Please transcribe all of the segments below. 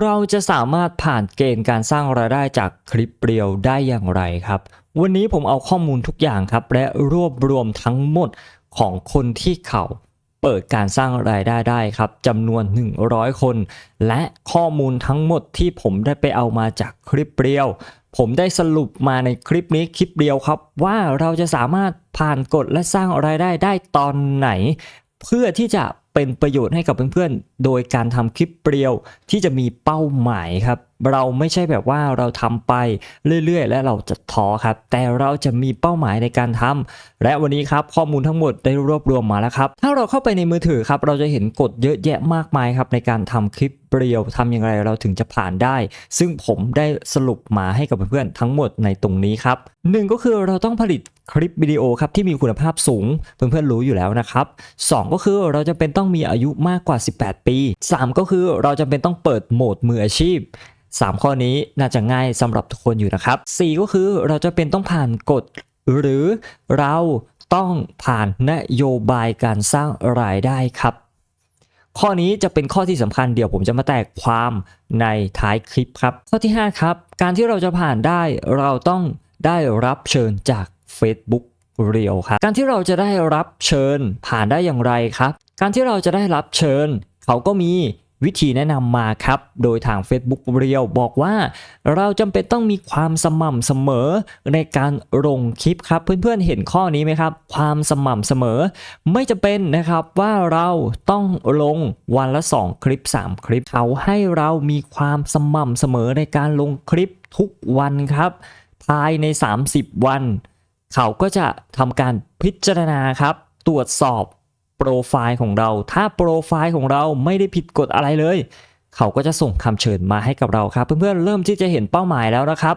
เราจะสามารถผ่านเกณฑ์การสร้างรายได้จากคลิปเรียวได้อย่างไรครับ วันนี้ผมเอาข้อมูลทุกอย่างครับ และรวบรวมทั้งหมดของคนที่เขาเปิดการสร้างรายได้ได้ครับจำนวน 100 คน และข้อมูลทั้งหมดที่ผมได้ไปเอามาจากคลิปเรียว ผมได้สรุปมาในคลิปนี้คลิปเดียวครับ ว่าเราจะสามารถผ่านกฎและสร้างรายได้ได้ตอนไหน เพื่อที่จะ เป็นประโยชน์ให้กับเพื่อนๆ โดยการทำคลิปเปรียวที่จะมีเป้าหมายครับ เราไม่ใช่แบบว่าเราทำไปเรื่อยๆ และเราจะท้อครับ แต่เราจะมีเป้าหมายในการทำและวันนี้ครับข้อมูลทั้งหมดได้รวบรวมมาแล้วครับ ถ้าเราเข้าไปในมือถือครับ เราจะเห็นกฎเยอะแยะมากมายครับในการทำคลิปเรียวทำอย่างไรเราถึงจะผ่านได้ ซึ่งผมได้สรุปมาให้กับเพื่อนๆทั้งหมดในตรงนี้ครับหนึ่งก็คือเราต้องผลิตคลิปวิดีโอครับที่มีคุณภาพสูงเพื่อนๆรู้อยู่แล้วนะครับสองก็คือเราจะเป็นต้องมีอายุมากกว่า 18 ปี 3 ก็คือเราจะเป็นต้องเปิดโหมดมืออาชีพ3 ข้อนี้น่าจะง่ายสำหรับทุกคนอยู่นะครับ 4 ก็คือเราจะเป็นต้องผ่านกฎ หรือเราต้องผ่านนโยบายการสร้างรายได้ครับ ข้อนี้จะเป็นข้อที่สำคัญเดี๋ยวผมจะมาแตกความในท้ายคลิปครับ ข้อที่ 5 ครับ การที่เราจะผ่านได้เราต้องได้รับเชิญจาก Facebook เรียวครับ การที่เราจะได้รับเชิญผ่านได้อย่างไรครับ การที่เราจะได้รับเชิญ เขาก็มี วิธีแนะนำมาครับ โดยทาง Facebook เรียวบอกว่า เราจำเป็นต้องมีความสม่ำเสมอในการลงคลิปครับ เพื่อนๆเห็นข้อนี้ไหมครับ ความสม่ำเสมอ ไม่จำเป็นนะครับว่าเราต้องลงวันละ 2 คลิป 3 คลิป เขาให้เรามีความสม่ำเสมอในการลงคลิปทุกวันครับ ภายใน 30 วัน เขาก็จะทำการพิจารณาครับ ตรวจสอบ โปรไฟล์ของเรา ถ้าโปรไฟล์ของเราไม่ได้ผิดกฎอะไรเลย เขาก็จะส่งคำเชิญมาให้กับเราครับ เพื่อนๆเริ่มที่จะเห็นเป้าหมายแล้วนะครับ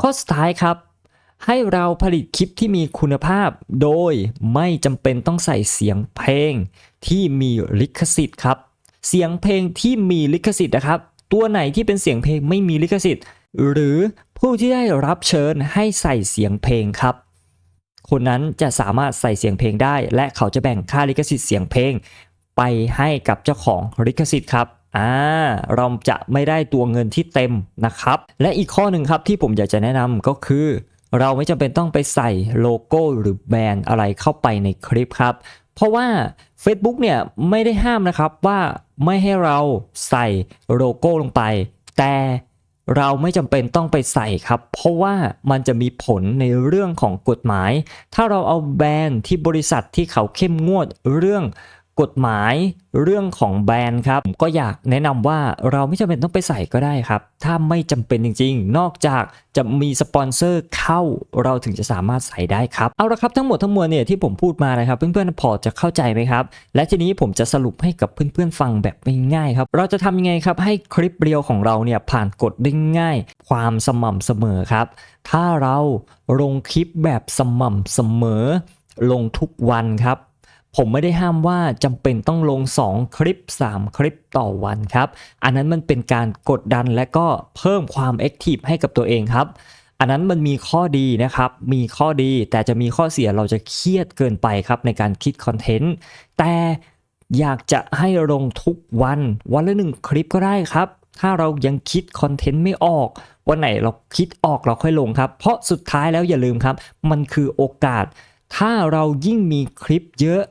ข้อสุดท้ายครับ ให้เราผลิตคลิปที่มีคุณภาพ โดยไม่จำเป็นต้องใส่เสียงเพลงที่มีลิขสิทธิ์ครับ เสียงเพลงที่มีลิขสิทธิ์นะครับ ตัวไหนที่เป็นเสียงเพลงไม่มีลิขสิทธิ์ หรือผู้ที่ได้รับเชิญให้ใส่เสียงเพลงครับ คนนั้นจะสามารถใส่เสียงเพลงได้ และเขาจะแบ่งค่าลิขสิทธิ์เสียงเพลง ไปให้กับเจ้าของลิขสิทธิ์ครับอ่าเราจะไม่ได้ตัวเงินที่เต็มนะครับ และอีกข้อหนึ่งครับที่ผมอยากจะแนะนำก็คือ เราไม่จำเป็นต้องไปใส่โลโก้หรือแบรนด์อะไรเข้าไปในคลิปครับ เพราะว่า Facebook เนี่ยไม่ได้ห้ามนะครับว่าไม่ให้เราใส่โลโก้ลงไป แต่ เราไม่จำเป็นต้องไปใส่ครับ เพราะว่ามันจะมีผลในเรื่องของกฎหมาย ถ้าเราเอาแบรนด์ที่บริษัทที่เขาเข้มงวดเรื่อง กฎหมายเรื่องของแบรนด์ครับก็อยากแนะนำว่าเราไม่จำเป็นต้องไปใส่ก็ได้ครับ ถ้าไม่จำเป็นจริง ๆ นอกจากจะมีสปอนเซอร์เข้าเราถึงจะสามารถใส่ได้ครับ เอาละครับทั้งหมดทั้งมวลเนี่ยที่ผมพูดมานะครับ เพื่อนๆพอจะเข้าใจไหมครับ และทีนี้ผมจะสรุปให้กับเพื่อนๆฟังแบบง่ายๆครับ เราจะทำยังไงครับให้คลิปเรียวของเราเนี่ยผ่านกฎได้ง่าย ความสม่ำเสมอครับ ถ้าเราลงคลิปแบบสม่ำเสมอ ลงทุกวันครับ ผมไม่ได้ห้ามว่าจำเป็นต้องลง 2 คลิป 3 คลิปต่อวันครับ อันนั้นมันเป็นการกดดันและก็เพิ่มความแอคทีฟให้กับตัวเองครับ อันนั้นมันมีข้อดีนะครับ มีข้อดีแต่จะมีข้อเสียเราจะเครียดเกินไปครับในการคิดคอนเทนต์ แต่อยากจะให้ลงทุกวัน วันละหนึ่งคลิปก็ได้ครับ ถ้าเรายังคิดคอนเทนต์ไม่ออกวันไหนเราคิดออกเราค่อยลงครับ เพราะสุดท้ายแล้วอย่าลืมครับ มันคือโอกาส ถ้าเรายิ่งมีคลิปเยอะ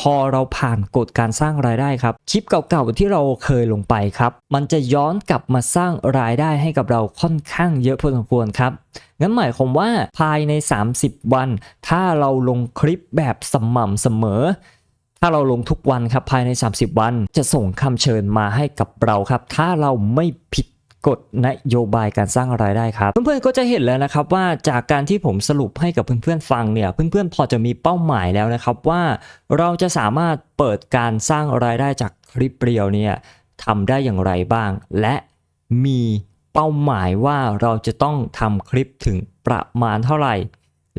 พอเราผ่านกฎการสร้างรายได้ครับ คลิปเก่าๆที่เราเคยลงไปครับ มันจะย้อนกลับมาสร้างรายได้ให้กับเราค่อนข้างเยอะพอสมควรครับงั้นหมายความว่าภายใน 30 วัน ถ้าเราลงคลิปแบบสม่ำเสมอ ถ้าเราลงทุกวันครับภายใน 30 วัน จะส่งคำเชิญมาให้กับเราครับ ถ้าเราไม่ผิด กฎนโยบายการสร้างรายได้ครับ เพื่อนๆก็จะเห็นแล้วนะครับว่าจากการที่ผมสรุปให้กับเพื่อนๆฟังเนี่ยเพื่อนๆพอจะมีเป้าหมายแล้วนะครับว่าเราจะสามารถเปิดการสร้างรายได้จากคลิปเรียวเนี่ยทำได้อย่างไรบ้าง และมีเป้าหมายว่าเราจะต้องทำคลิปถึงประมาณเท่าไหร่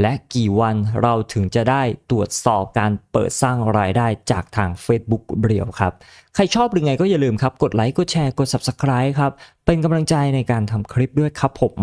และกี่วันเราถึงจะได้ตรวจสอบการเปิดสร้างรายได้จากทาง Facebook เรียวครับ ใครชอบหรือไงก็อย่าลืมครับ กดไลค์ กดแชร์ กด Subscribe ครับ เป็นกำลังใจในการทำคลิปด้วยครับผม